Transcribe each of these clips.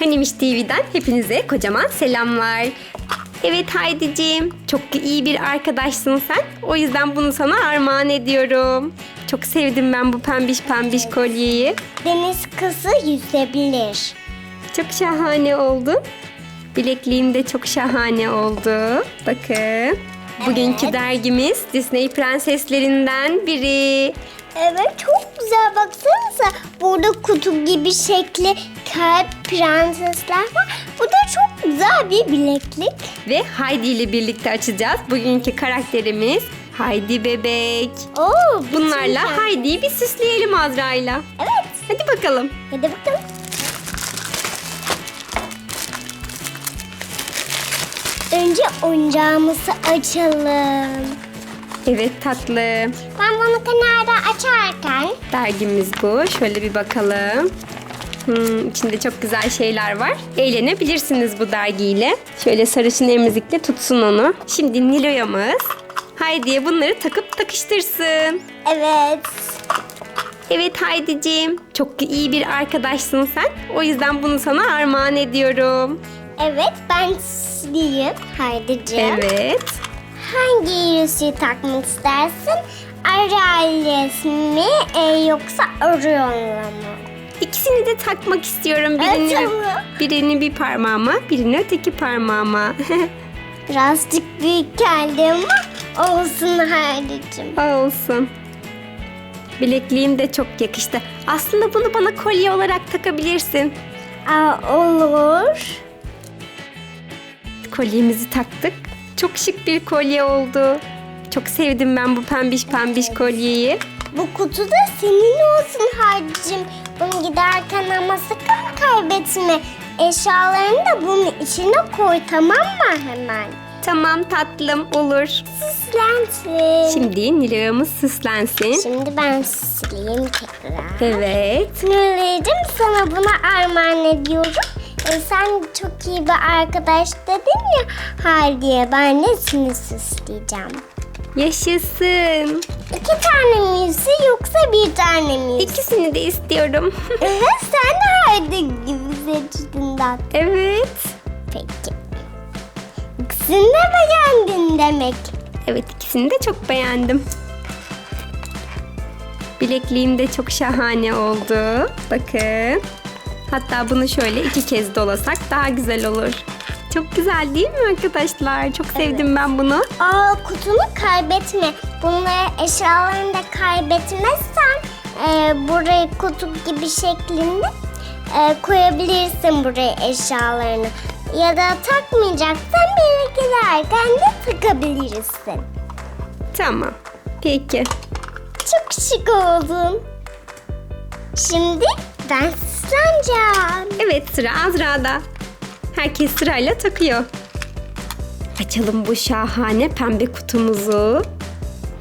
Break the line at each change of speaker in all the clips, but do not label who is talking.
Hanimiş TV'den hepinize kocaman selamlar. Evet Haydiciğim, çok iyi bir arkadaşsın sen. O yüzden bunu sana armağan ediyorum. Çok sevdim ben bu pembiş pembiş kolyeyi.
Deniz kızı yüzebilir.
Çok şahane oldu. Bilekliğim de çok şahane oldu. Bakın. Bugünkü
Evet.
dergimiz Disney prenseslerinden biri.
Evet çok güzel baksanıza. Burada kutu gibi şekli kalp prensesler var. Bu da çok güzel bir bileklik.
Ve Haydi ile birlikte açacağız. Bugünkü karakterimiz Haydi bebek.
Oo,
Bunlarla
bütün-
Haydi'yi bir süsleyelim Azra'yla.
Evet.
Hadi bakalım.
Hadi bakalım. Önce oyuncağımızı açalım.
Evet tatlı.
Ben bunu kenarda açarken
Dergimiz bu. Şöyle bir bakalım. Hmm, içinde çok güzel şeyler var. Eğlenebilirsiniz bu dergiyle. Şöyle sarışın emzikle tutsun onu. Şimdi Nilo'yamız Haydi'ye bunları takıp takıştırsın.
evet
Evet Haydi'ciğim. Çok iyi bir arkadaşsın sen. O yüzden bunu sana armağan ediyorum.
evet ben sileyim. Haydiciğim.
Evet.
Hangi yüzüğü takmak istersin? Ariel mi e, yoksa Orion'la mı?
İkisini de takmak istiyorum. Birini,
tamam.
birini bir parmağıma, birini öteki parmağıma.
Birazcık büyük geldi ama olsun Haydiciğim.
Olsun. Bilekliğim de çok yakıştı. Aslında bunu bana kolye olarak takabilirsin.
Aa, olur.
Kolyemizi taktık. Çok şık bir kolye oldu. Çok sevdim ben bu pembiş pembiş kolyeyi.
Bu kutu da senin olsun Haydiciğim. Bunu giderken ama sakın kaybetme. Eşyalarını da bunun içine koy tamam mı hemen?
Tamam tatlım olur.
Süslensin.
Şimdi Nilo'yamız süslensin.
Şimdi ben sileyim tekrar.
Evet.
Nurlay'cığım sana bunu armağan ediyorum. E, sen çok iyi bir arkadaş dedin ya Haydi'ye ben de seni süsleyeceğim.
Yaşasın.
İki tane mi yoksa bir tane mi?
İkisini de istiyorum.
Evet, sen de Haydi gibi seçtin de.
evet.
Peki. İkisini de beğendin demek.
Evet ikisini de çok beğendim. Bilekliğim de çok şahane oldu. Bakın. Hatta bunu şöyle iki kez dolasak daha güzel olur. Çok güzel değil mi arkadaşlar? Çok sevdim ben bunu.
Aa kutunu kaybetme. Bunları eşyalarını da kaybetmezsen e, burayı kutu gibi şeklinde e, koyabilirsin buraya eşyalarını. Ya da takmayacaksan bir giderken de takabilirsin.
Tamam. Peki.
Çok şık oldun. Şimdi ben süsleneceğim.
Evet sıra Azra'da. Herkes sırayla takıyor. Açalım bu şahane pembe kutumuzu.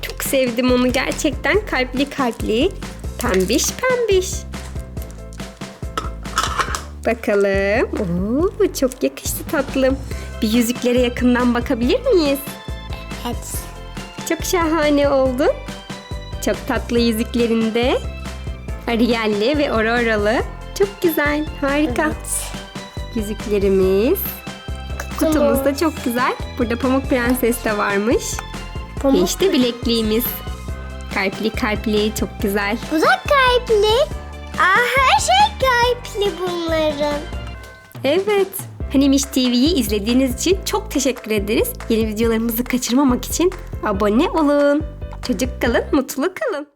Çok sevdim onu gerçekten kalpli kalpli. Pembiş pembiş. Bakalım. Oo, çok yakıştı tatlım. Bir yüzüklere yakından bakabilir miyiz?
Evet.
Çok şahane oldu. Çok tatlı yüzüklerinde. Ariel'li ve Aurora'lı. Çok güzel. Harika.
Evet.
Yüzüklerimiz. Kutumuz da çok güzel. Burada Pamuk Prenses de varmış. Ve
Pamuk.
işte bilekliğimiz. Kalpli kalpli çok güzel.
Bu da kalpli. Aa, her şey kalpli bunların.
Evet. Hanimiş TV'yi izlediğiniz için çok teşekkür ederiz. Yeni videolarımızı kaçırmamak için abone olun. Çocuk kalın, mutlu kalın.